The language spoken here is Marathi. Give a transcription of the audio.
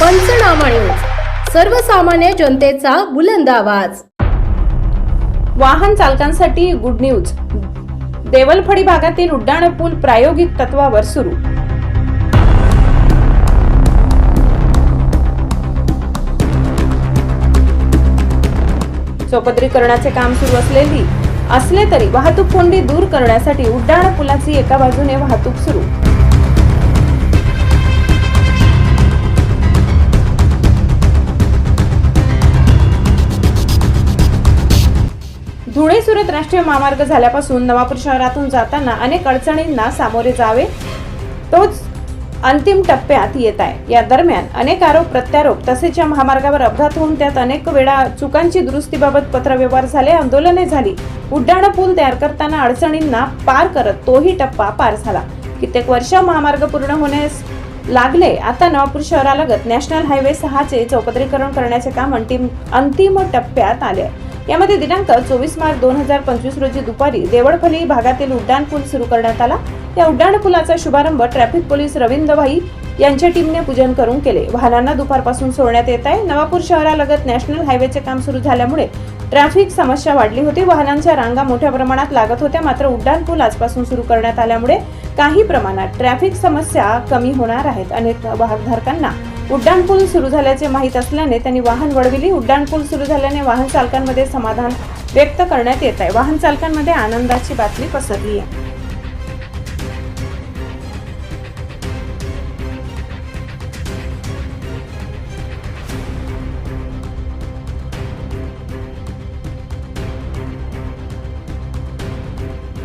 पंचनामा न्यूज सर्वसामान्य जनतेचा बुलंद आवाज. वाहन चालकांसाठी गुड न्यूज देवलफडी भागातील उड्डाण पूल प्रायोगिक तत्वावर सुरू. चौपदरीकरणाचे काम सुरू असलेली असले तरी वाहतूक कोंडी दूर करण्यासाठी उड्डाण पुलाची एका बाजूने वाहतूक सुरू. धुळे सुरत राष्ट्रीय महामार्ग झाल्यापासून नवापूर शहरातून जाताना अनेक अडचणींना सामोरे जावे तोच अंतिम टप्प्यात येत आहे. या दरम्यान अनेक आरोप प्रत्यारोप तसेच या महामार्गावर अपघात होऊन त्यात अनेक वेळा चुकांची दुरुस्तीबाबत पत्रव्यवहार झाले आंदोलने झाली. उड्डाण पूल तयार करताना अडचणींना पार करत तोही टप्पा पार झाला. कित्येक वर्ष महामार्ग पूर्ण होण्यास लागले आता नवापूर शहरालगत नॅशनल हायवे सहाचे चौपदरीकरण करण्याचे काम अंतिम अंतिम टप्प्यात आले आहे. यामध्ये दिनांक चोवीस मार्च दोन हजार पंचवीस रोजी दुपारी देवळफली भागातील उड्डाण पूल सुरू करण्यात आला. या उड्डाण पुलाचा शुभारंभ ट्रॅफिक पोलीस रवींद्र भाई यांच्या टीमने पूजन करून केले. वाहनांना दुपारपासून सोडण्यात येत आहे. नवापूर शहरालगत नॅशनल हायवेचे काम सुरू झाल्यामुळे ट्रॅफिक समस्या वाढली होती. वाहनांच्या रांगा मोठ्या प्रमाणात लागत होत्या. मात्र उड्डाण पूल आजपासून सुरू करण्यात आल्यामुळे काही प्रमाणात ट्रॅफिक समस्या कमी होणार आहेत. अनेक वाहकधारकांना उड्डाण पूल सुरू झाल्याचे माहीत असल्याने त्यांनी वाहन वळविली. उड्डाण पूल सुरू झाल्याने वाहन चालकांमध्ये समाधान व्यक्त करण्यात येत आहे. वाहन चालकांमध्ये आनंदाची बातमी पसरली आहे.